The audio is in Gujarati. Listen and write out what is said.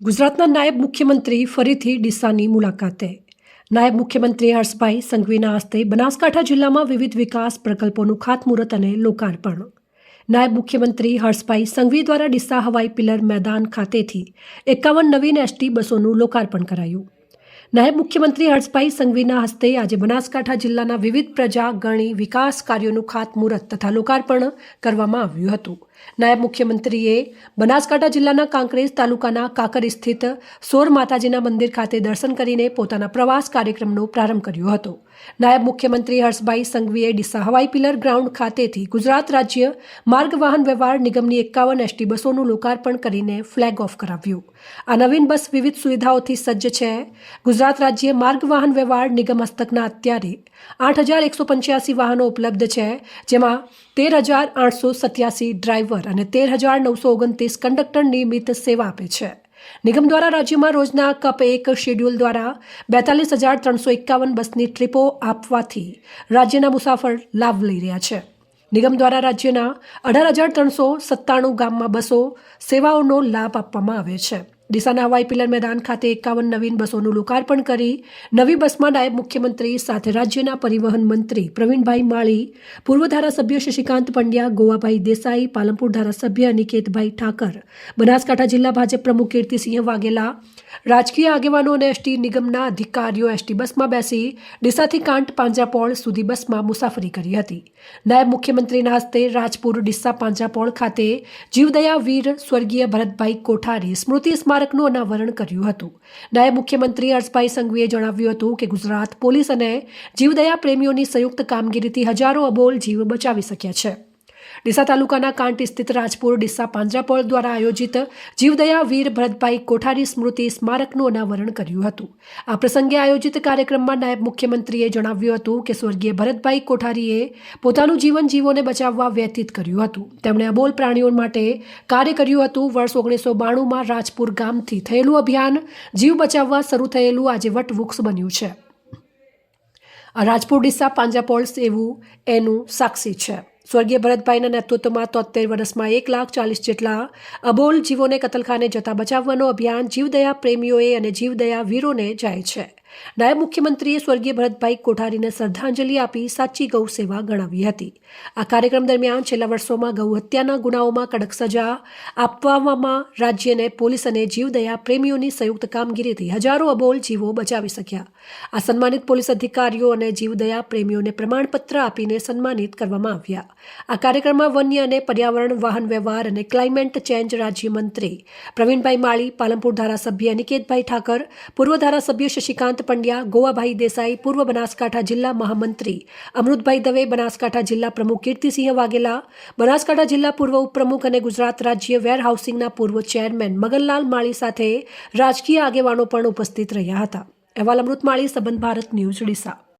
ગુજરાતના નાયબ મુખ્યમંત્રી ફરીથી ડીસાની મુલાકાતે. નાયબ મુખ્યમંત્રી હર્ષભાઈ સંઘવીના હસ્તે બનાસકાંઠા જિલ્લામાં વિવિધ વિકાસ પ્રકલ્પોનું ખાતમુહૂર્ત અને લોકાર્પણ. નાયબ મુખ્યમંત્રી હર્ષભાઈ સંઘવી દ્વારા ડીસા હવાઈ પિલર મેદાન ખાતેથી એકાવન નવીન એસટી બસોનું લોકાર્પણ કરાયું. નાયબ મુખ્યમંત્રી હર્ષભાઈ સંઘવીના હસ્તે આજે બનાસકાંઠા જિલ્લાના વિવિધ પ્રજા, ગણી, વિકાસ કાર્યોનું ખાતમુહૂર્ત તથા લોકાર્પણ કરવામાં આવ્યું હતું. નાયબ મુખ્યમંત્રીએ બનાસકાંઠા જિલ્લાના કાંકરેજ તાલુકાના કાકર સ્થિત સોર માતાજીના મંદિર ખાતે દર્શન કરીને પોતાના પ્રવાસ કાર્યક્રમનો પ્રારંભ કર્યો હતો. નાયબ મુખ્યમંત્રી હર્ષભાઈ સંઘવીએ ડીસા હવાઈ પિલર ગ્રાઉન્ડ ખાતેથી ગુજરાત રાજ્ય માર્ગ વાહન વ્યવહાર નિગમની એકાવન એસટી બસોનું લોકાર્પણ કરીને ફ્લેગ ઓફ કરાવ્યું. આ નવીન બસ વિવિધ સુવિધાઓથી સજ્જ છે. ગુજરાત રાજ્ય માર્ગ વાહન વ્યવહાર નિગમ હસ્તકના અત્યારે આઠ હજાર એકસો પંચ્યાસી વાહનો ઉપલબ્ધ છે, જેમાં તેર હજાર આઠસો સત્યાસી ડ્રાઈવર અને તેર હજાર નવસો ઓગણત્રીસ કંડક્ટર નિયમિત સેવા આપે છે. નિગમ દ્વારા રાજ્યમાં રોજના કપ એક શેડ્યુલ દ્વારા બેતાલીસ હજાર ત્રણસો એકાવન બસની ટ્રીપો આપવાથી રાજ્યના મુસાફર લાભ લઈ રહ્યા છે. નિગમ દ્વારા રાજ્યના અઢાર હજાર ત્રણસો સત્તાણું ગામમાં બસો સેવાઓનો લાભ આપવામાં આવે છે. ડીસાના હવાઈ પિલર મેદાન ખાતે એકાવન નવીન બસોનું લોકાર્પણ કરી નવી બસમાં નાયબ મુખ્યમંત્રી સાથે રાજ્યના પરિવહન મંત્રી પ્રવીણભાઈ માળી, પૂર્વ ધારાસભ્ય શશિકાંત પંડ્યા, ગોવાભાઈ દેસાઈ, પાલનપુર ધારાસભ્ય અનિકેતભાઈ ઠાકર, બનાસકાંઠા જિલ્લા ભાજપ પ્રમુખ કીર્તિસિંહ વાઘેલા, રાજકીય આગેવાનો અને એસટી નિગમના અધિકારીઓ એસટી બસમાં બેસી ડીસાથી કાંટ પાંજરાપોળ સુધી બસમાં મુસાફરી કરી હતી. નાયબ મુખ્યમંત્રીના હસ્તે રાજપુર ડીસા પાંજરાપોળ ખાતે જીવદયા વીર સ્વર્ગીય ભરતભાઈ કોઠારી સ્મૃતિ સ્મારકનું અનાવરણ કર્યું હતું. નાયબ મુખ્યમંત્રી હર્ષભાઈ સંઘવીએ જણાવ્યું હતું કે ગુજરાત પોલીસ અને જીવદયા પ્રેમીઓની સંયુક્ત કામગીરીથી હજારો અબોલ જીવ બચાવી શક્યા છે. ડીસા તાલુકાના કાંટી સ્થિત રાજપુર ડીસા પાંજરાપોળ દ્વારા આયોજિત જીવદયા વીર ભરતભાઈ કોઠારી સ્મૃતિ સ્મારકનું અનાવરણ કર્યું હતું. આ પ્રસંગે આયોજિત કાર્યક્રમમાં નાયબ મુખ્યમંત્રીએ જણાવ્યું હતું કે સ્વર્ગીય ભરતભાઈ કોઠારીએ પોતાનું જીવન જીવોને બચાવવા વ્યતીત કર્યું હતું. તેમણે અબોલ પ્રાણીઓ માટે કાર્ય કર્યું હતું. વર્ષ ઓગણીસો બાણુંમાં રાજપુર ગામથી થયેલું અભિયાન જીવ બચાવવા શરૂ થયેલું આજે વટવૃક્ષ બન્યું છે. રાજપુર ડીસા પાંજાપોલ્સ એવું એનું સાક્ષી છે. સ્વર્ગીય ભરતભાઈના નેતૃત્વમાં તોતેર વર્ષમાં એક લાખ ચાલીસ જેટલા અબોલ જીવોને કતલખાને જતા બચાવવાનો અભિયાન જીવદયા પ્રેમીઓએ અને જીવદયા વીરોને જાય છે. નાયબ મુખ્યમંત્રીએ સ્વર્ગીય ભરતભાઈ કોઠારીને શ્રદ્ધાંજલિ આપી સાચી ગૌ સેવા ગણાવી હતી. આ કાર્યક્રમ દરમિયાન છેલ્લા વર્ષોમાં ગૌ હત્યાના ગુનાઓમાં કડક સજા આપવામાં રાજ્યને પોલીસ અને જીવદયા પ્રેમીઓની સંયુક્ત કામગીરીથી હજારો અબોલ જીવો બચાવી શક્યા. આ સન્માનિત પોલીસ અધિકારીઓ અને જીવદયા પ્રેમીઓને પ્રમાણપત્ર આપીને સન્માનિત કરવામાં આવ્યા. આ કાર્યક્રમમાં વન્ય અને પર્યાવરણ, વાહન વ્યવહાર અને ક્લાઇમેટ ચેન્જ રાજ્યમંત્રી પ્રવીણભાઈ માળી, પાલનપુર ધારાસભ્ય અનિકેતભાઈ ઠાકર, પૂર્વ ધારાસભ્ય શશિકાંત પંડ્યા, ગોવાભાઈ દેસાઈ, પૂર્વ બનાસકાંઠા જિલ્લા મહામંત્રી, અમૃતભાઈ દવે, બનાસકાંઠા જિલ્લા પ્રમુખ કીર્તિસિંહ વાઘેલા, બનાસકાંઠા જિલ્લા પૂર્વ ઉપપ્રમુખ અને ગુજરાત રાજ્ય વેરહાઉસિંગના પૂર્વ ચેરમેન મગનલાલ માળી સાથે રાજકીય આગેવાનો પણ ઉપસ્થિત રહ્યા હતા. અહેવાલ અમૃત માળી, સંબંધ ભારત ન્યૂઝ, ડીસા.